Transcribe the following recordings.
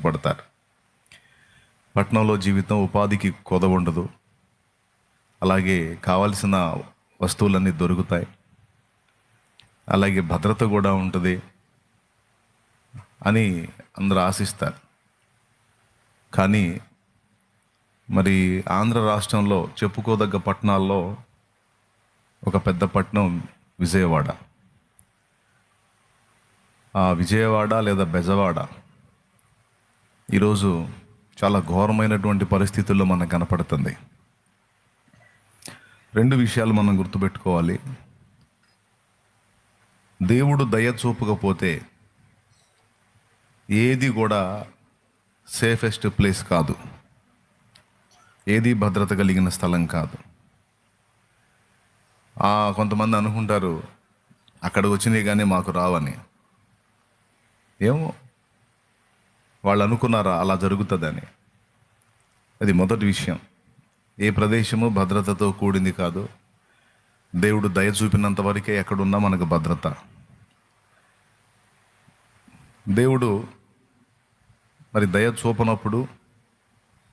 పడతారు పట్టణంలో జీవితం ఉపాధికి కొద ఉండదు. అలాగే కావలసిన వస్తువులన్నీ దొరుకుతాయి. అలాగే భద్రత కూడా ఉంటుంది అని అందరు ఆశిస్తారు. కానీ మరి ఆంధ్ర రాష్ట్రంలో చెప్పుకోదగ్గ పట్టణాల్లో ఒక పెద్ద పట్టణం విజయవాడ. ఆ విజయవాడ లేదా బెజవాడ ఈరోజు చాలా ఘోరమైనటువంటి పరిస్థితుల్లో మనకు కనపడుతుంది. రెండు విషయాలు మనం గుర్తుపెట్టుకోవాలి. దేవుడు దయ చూపకపోతే ఏది కూడా సేఫెస్ట్ ప్లేస్ కాదు. ఏది భద్రత కలిగిన స్థలం కాదు. కొంతమంది అనుకుంటారు అక్కడ వచ్చినాయి కానీ మాకు రావని. ఏమో వాళ్ళు అనుకున్నారా అలా జరుగుతుందని? అది మొదటి విషయం. ఏ ప్రదేశము భద్రతతో కూడింది కాదు. దేవుడు దయ చూపినంత వరకే ఎక్కడున్నా మనకు భద్రత. దేవుడు మరి దయ చూపనప్పుడు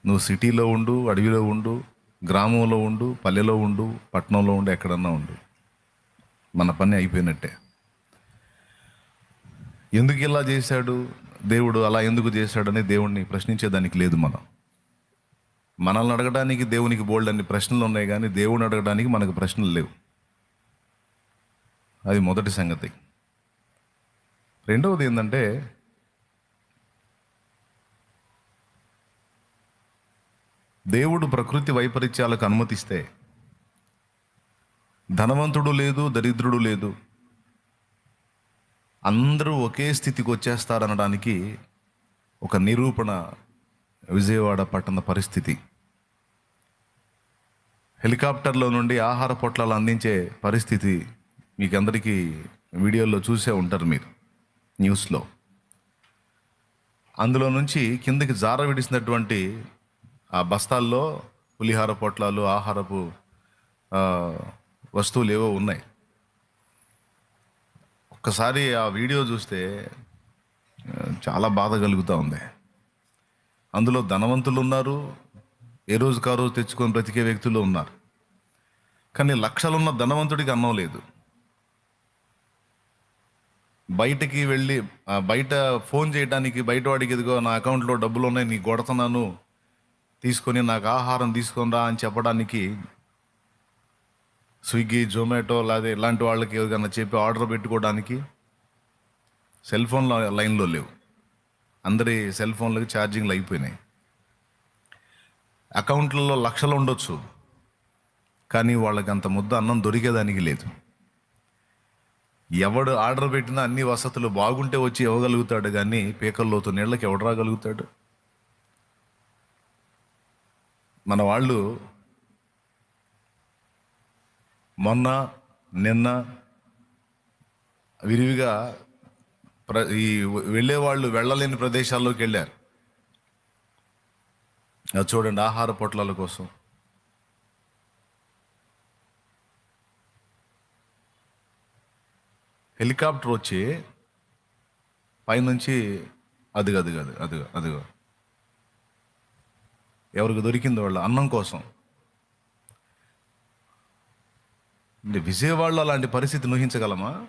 నువ్వు సిటీలో ఉండు అడవిలో ఉండు గ్రామంలో ఉండు పల్లెలో ఉండు పట్టణంలో ఉండు ఎక్కడన్నా ఉండు. మన పని అయిపోయినట్టే. ఎందుకు ఇలా చేశాడు? దేవుడు అలా ఎందుకు చేశాడని దేవుణ్ణి ప్రశ్నించేదానికి లేదు మనం. మనల్ని అడగడానికి దేవునికి బోల్డ్ అన్ని ప్రశ్నలు ఉన్నాయి కానీ దేవుని అడగడానికి మనకు ప్రశ్నలు లేవు. అది మొదటి సంగతి. రెండవది ఏంటంటే దేవుడు ప్రకృతి వైపరీత్యాలకు అనుమతిస్తే ధనవంతుడు లేదు దరిద్రుడు లేదు అందరూ ఒకే స్థితికి వచ్చేస్తారనడానికి ఒక నిరూపణ విజయవాడ పట్టణ పరిస్థితి. హెలికాప్టర్లో నుండి ఆహార పొట్లాలు అందించే పరిస్థితి మీకు అందరికీ వీడియోలో చూసే ఉంటారు మీరు న్యూస్లో. అందులో నుంచి కిందకి జార విడిసినటువంటి ఆ బస్తాల్లో పులిహార పొట్లాలు ఆహారపు వస్తువులు ఏవో ఉన్నాయి. ఒక్కసారి ఆ వీడియో చూస్తే చాలా బాధ కలుగుతూ ఉంది. అందులో ధనవంతులు ఉన్నారు ఏ రోజు ఆ రోజు తెచ్చుకొని బ్రతికే వ్యక్తులు ఉన్నారు. కానీ లక్షలున్న ధనవంతుడికి అన్నం లేదు. బయటకి వెళ్ళి బయట ఫోన్ చేయడానికి బయట వాడికి ఎదుగో నా అకౌంట్లో డబ్బులు ఉన్నాయి నీ కొడుతున్నాను తీసుకొని నాకు ఆహారం తీసుకొని రా అని చెప్పడానికి స్విగ్గీ జొమాటో లేదా ఇలాంటి వాళ్ళకి ఏదైనా చెప్పి ఆర్డర్ పెట్టుకోవడానికి సెల్ ఫోన్ లైన్లో లేవు. అందరి సెల్ ఫోన్లకి ఛార్జింగ్లు అయిపోయినాయి. అకౌంట్లలో లక్షలు ఉండొచ్చు కానీ వాళ్ళకి అంత ముద్ద అన్నం దొరికేదానికి లేదు. ఎవడు ఆర్డర్ పెట్టినా అన్ని వసతులు బాగుంటే వచ్చి ఇవ్వగలుగుతాడు కానీ పీకల్లోతు నీళ్ళకి ఎవడు రాగలుగుతాడు? మన వాళ్ళు మొన్న నిన్న విరివిగా ప్ర ఈ వెళ్ళేవాళ్ళు వెళ్ళలేని ప్రదేశాల్లోకి వెళ్ళారు. అది చూడండి ఆహార పొట్లాల కోసం. హెలికాప్టర్ వచ్చి పైనుంచి అదిగో అదిగో అది అదిగో అదిగో. ఎవరికి దొరికిందో వాళ్ళ అన్నం కోసం. అంటే విజయవాడలో అలాంటి పరిస్థితి ఊహించగలమా?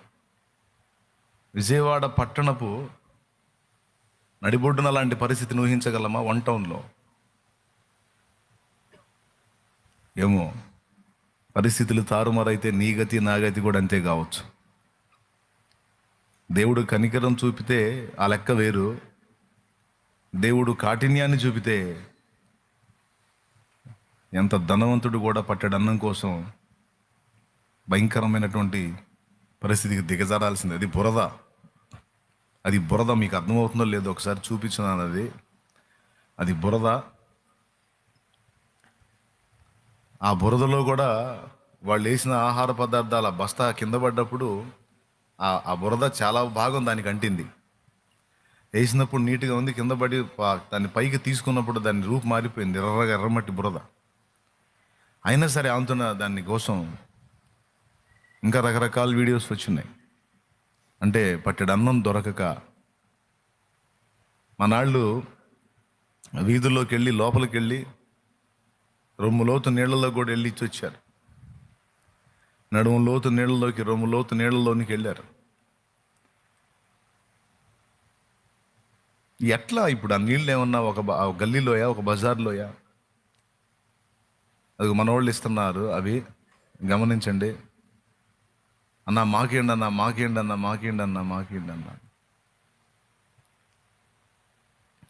విజయవాడ పట్టణపు నడిబొడ్డున అలాంటి పరిస్థితిని ఊహించగలమా వన్ టౌన్లో? ఏమో పరిస్థితులు తారుమారైతే నీ గతి నా గతి కూడా అంతే కావచ్చు. దేవుడు కనికరం చూపితే ఆ లెక్క వేరు. దేవుడు కాఠిన్యాన్ని చూపితే ఎంత ధనవంతుడు కూడా పట్టడన్నం కోసం భయంకరమైనటువంటి పరిస్థితికి దిగజారాల్సింది. అది బురద. అది బురద మీకు అర్థమవుతుందో లేదో ఒకసారి చూపించున్నాను అది అది బురద. ఆ బురదలో కూడా వాళ్ళు వేసిన ఆహార పదార్థాల బస్తా కింద పడ్డప్పుడు ఆ బురద చాలా భాగం దానికి అంటింది. వేసినప్పుడు నీట్గా ఉంది కింద పడి దాన్ని పైకి తీసుకున్నప్పుడు దాని రూపు మారిపోయింది. ఎర్రగా ఎర్రమట్టి బురద. అయినా సరే ఆమెతున్న దాని కోసం ఇంకా రకరకాల వీడియోస్ వచ్చినాయి. అంటే పట్టెడు అన్నం దొరకక మనాళ్ళు వీధుల్లోకి వెళ్ళి లోపలికి వెళ్ళి రొమ్ము లోతు నీళ్ళలో కూడా వెళ్ళి ఇచ్చి వచ్చారు. నడుము లోతు నీళ్ళలోకి రొమ్ము లోతు నీళ్ళలోనికి వెళ్ళారు. ఎట్లా ఇప్పుడు ఆ నీళ్ళు ఏమన్నా ఒక గల్లీలోయా ఒక బజార్లోయా? అది మనవాళ్ళు ఇస్తున్నారు అవి. గమనించండి. అన్న మాకేండి అన్న మాకేండి అన్న మాకేండి అన్న మాకేండి అన్న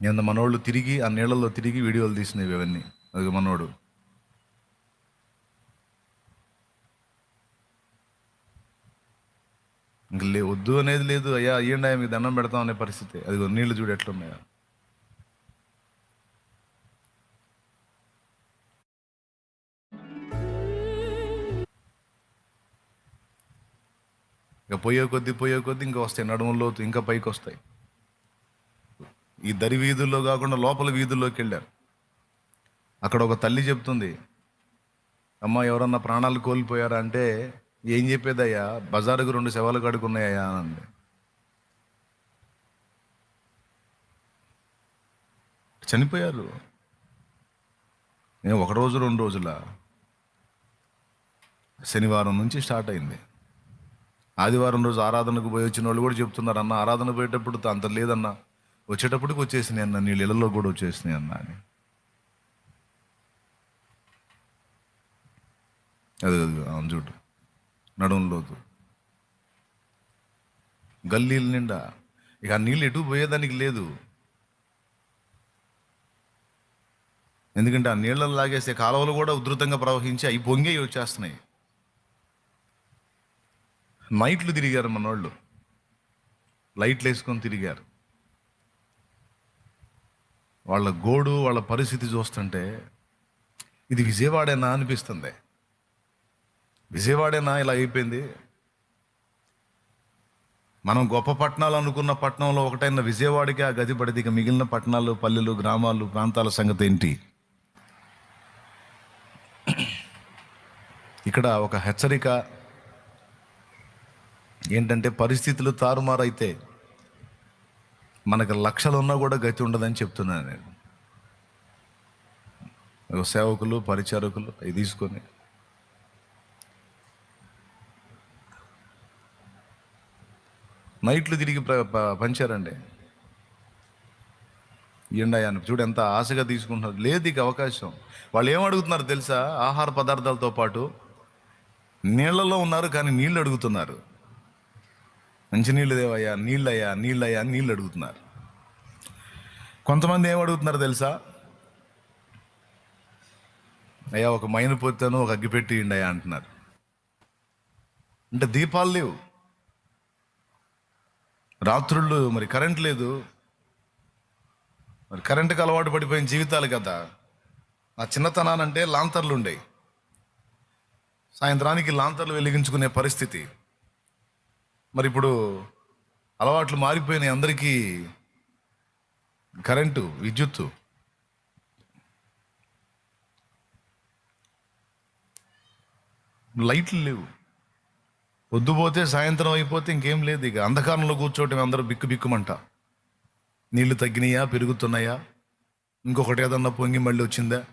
నిన్న మనోళ్ళు తిరిగి ఆ నీళ్ళలో తిరిగి వీడియోలు తీసినవి ఇవన్నీ అది మనోడు. ఇంక లే వద్దు అనేది లేదు. అయ్యా అయ్యండి మీకు దండం పెడతాం అనే పరిస్థితి. అది నీళ్ళు చూడు ఎట్లున్నాయా. ఇక పోయే కొద్దీ పోయే కొద్దీ ఇంకా వస్తాయి నడుములో ఇంకా పైకి వస్తాయి. ఈ దరి వీధుల్లో కాకుండా లోపల వీధుల్లోకి వెళ్ళారు. అక్కడ ఒక తల్లి చెప్తుంది అమ్మ ఎవరన్నా ప్రాణాలు కోల్పోయారా అంటే ఏం చెప్పేదయ్యా బజారుకు రెండు శవాలు కడుకున్నాయా అని చనిపోయారు. నేను ఒక రోజు రెండు రోజుల శనివారం నుంచి స్టార్ట్ అయింది. ఆదివారం రోజు ఆరాధనకు పోయి వచ్చిన వాళ్ళు కూడా చెప్తున్నారు అన్న ఆరాధన పోయేటప్పుడు అంత లేదన్న. వచ్చేటప్పటికి వచ్చేసినాయి అన్న నీళ్ళు ఇళ్ళలో కూడా వచ్చేసినాయి అన్న అని. అది అవును చూడు. నడుములోతు గల్లీల నిండా. ఇక ఆ నీళ్ళు ఎటు పోయేదానికి లేదు. ఎందుకంటే ఆ నీళ్ళని లాగేస్తే కాలువలు కూడా ఉధృతంగా ప్రవహించి అవి పొంగి వచ్చేస్తున్నాయి. నైట్లు తిరిగారు మనోళ్ళు. లైట్లు వేసుకొని తిరిగారు. వాళ్ళ గోడు వాళ్ళ పరిస్థితి చూస్తుంటే ఇది విజయవాడేనా అనిపిస్తుంది. విజయవాడేనా ఇలా అయిపోయింది? మనం గొప్ప పట్టణాలు అనుకున్న పట్టణంలో ఒకటైన విజయవాడకి ఆ గది పడితే ఇక మిగిలిన పట్టణాలు పల్లెలు గ్రామాలు ప్రాంతాల సంగతి ఏంటి? ఇక్కడ ఒక హెచ్చరిక ఏంటంటే పరిస్థితులు తారుమారైతే మనకు లక్షలు ఉన్నా కూడా గతి ఉండదని చెప్తున్నాను నేను. సేవకులు పరిచారకులు అవి తీసుకొని నైట్లు తిరిగి ప్ర- ప- పంచారండి. ఎండాయాన్ని చూడు ఎంత ఆశగా తీసుకుంటున్నారు. లేదు ఇక అవకాశం. వాళ్ళు ఏం అడుగుతున్నారు తెలుసా? ఆహార పదార్థాలతో పాటు నీళ్ళలో ఉన్నారు కానీ నీళ్ళు అడుగుతున్నారు. మంచి నీళ్ళు దేవయ్యా నీళ్ళయ్యా నీళ్ళయ్యా అని నీళ్ళు అడుగుతున్నారు. కొంతమంది ఏం అడుగుతున్నారు తెలుసా? అయ్యా ఒక మైన పొత్తాను ఒక అగ్గిపెట్టి అయ్యా అంటున్నారు. అంటే దీపాలు లేవు. రాత్రుళ్ళు మరి కరెంట్ లేదు. మరి కరెంటుకు అలవాటు పడిపోయిన జీవితాలు కదా. ఆ చిన్నతనానంటే లాంతర్లు ఉండేవి సాయంత్రానికి లాంతర్లు వెలిగించుకునే పరిస్థితి. మరి ఇప్పుడు అలవాట్లు మారిపోయినాయి అందరికీ కరెంటు విద్యుత్తు. లైట్లు లేవు. పొద్దుపోతే సాయంత్రం అయిపోతే ఇంకేం లేదు ఇక. అంధకారంలో కూర్చోవటం అందరూ బిక్కు బిక్కుమంట. నీళ్ళు తగ్గినాయా పెరుగుతున్నాయా? ఇంకొకటి ఏదన్నా పొంగి మళ్ళీ వచ్చిందా?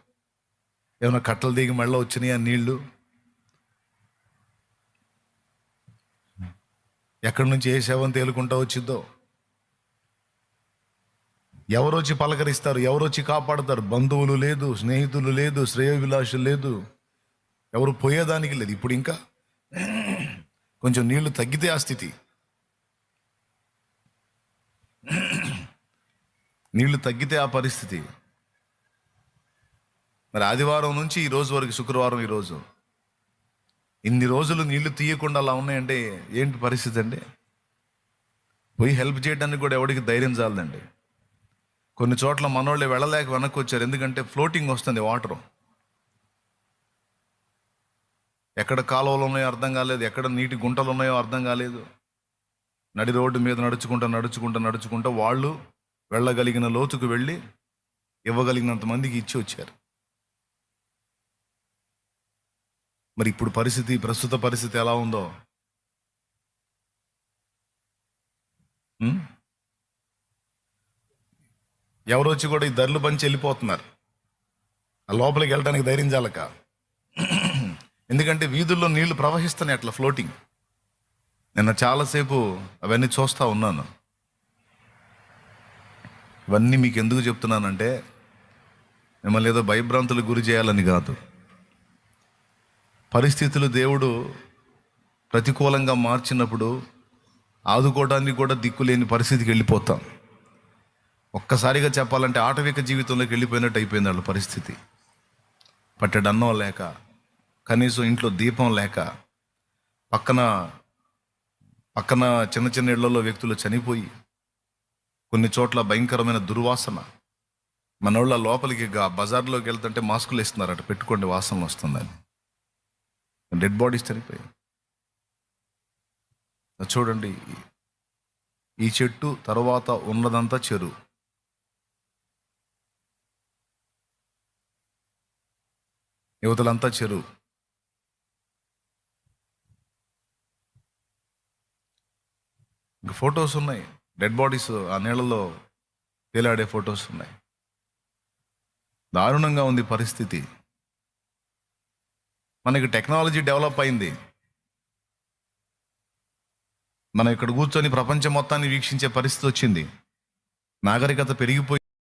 ఏమైనా కట్టలు దిగి మళ్ళీ వచ్చినాయా నీళ్ళు? ఎక్కడి నుంచి ఏ శవం తేలుకుంటా వచ్చిందో? ఎవరు వచ్చి పలకరిస్తారు? ఎవరు వచ్చి కాపాడతారు? బంధువులు లేదు స్నేహితులు లేదు శ్రేయోభిలాషులు లేదు. ఎవరు పోయేదానికి లేదు. ఇప్పుడు ఇంకా కొంచెం నీళ్ళు తగ్గితే ఆ స్థితి. నీళ్ళు తగ్గితే ఆ పరిస్థితి. మరి ఆదివారం నుంచి ఈ రోజు వరకు శుక్రవారం ఈరోజు ఇన్ని రోజులు నీళ్ళు తీయకుండా అలా ఉన్నాయంటే ఏంటి పరిస్థితి అండి? పోయి హెల్ప్ చేయడానికి కూడా ఎవరికి ధైర్యం చాలదండి. కొన్ని చోట్ల మనోళ్ళే వెళ్ళలేక వెనక్కి వచ్చారు. ఎందుకంటే ఫ్లోటింగ్ వస్తుంది వాటర్. ఎక్కడ కాలువలు ఉన్నాయో అర్థం కాలేదు ఎక్కడ నీటి గుంటలు ఉన్నాయో అర్థం కాలేదు. నడి రోడ్డు మీద నడుచుకుంటా నడుచుకుంటా నడుచుకుంటా వాళ్ళు వెళ్ళగలిగిన లోతుకు వెళ్ళి ఇవ్వగలిగినంత మందికి ఇచ్చి వచ్చారు. మరి ఇప్పుడు పరిస్థితి ప్రస్తుత పరిస్థితి ఎలా ఉందో? ఎవరొచ్చి ఎవరు వచ్చి కూడా ఈ ధరలు పంచి వెళ్ళిపోతున్నారు. ఆ లోపలికి వెళ్ళడానికి ధైర్యం చాలక. ఎందుకంటే వీధుల్లో నీళ్ళు ప్రవహిస్తున్నాయి అట్లా ఫ్లోటింగ్ నిన్న చాలాసేపు అవన్నీ చూస్తూ ఉన్నాను. ఇవన్నీ మీకు ఎందుకు చెప్తున్నానంటే మిమ్మల్ని ఏదో భయభ్రాంతులకు గురి చేయాలని కాదు. పరిస్థితులు దేవుడు ప్రతికూలంగా మార్చినప్పుడు ఆదుకోవడానికి కూడా దిక్కులేని పరిస్థితికి వెళ్ళిపోతాం. ఒక్కసారిగా చెప్పాలంటే ఆటవిక జీవితంలోకి వెళ్ళిపోయినట్టు అయిపోయింది వాళ్ళ పరిస్థితి. పట్టెడు అన్నం లేక కనీసం ఇంట్లో దీపం లేక పక్కన పక్కన చిన్న చిన్న ఇళ్ళలో వ్యక్తులు చనిపోయి కొన్ని చోట్ల భయంకరమైన దుర్వాసన. మనోళ్ళ లోపలికి బజార్లోకి వెళ్తుంటే మాస్కులు ఇస్తున్నారట పెట్టుకోండి వాసన వస్తుందని. డెడ్ బాడీస్ చనిపోయాయి చూడండి ఈ చెట్టు తర్వాత ఉన్నదంతా చెరువు. యువతలంతా చెరువు. ఇంక ఫొటోస్ ఉన్నాయి డెడ్ బాడీస్ ఆ నీళ్ళలో తేలాడే ఫొటోస్ ఉన్నాయి. దారుణంగా ఉంది పరిస్థితి. మనకి టెక్నాలజీ డెవలప్ అయింది. మనం ఇక్కడ కూర్చొని ప్రపంచం మొత్తాన్ని వీక్షించే పరిస్థితి వచ్చింది. నాగరికత పెరిగిపోయింది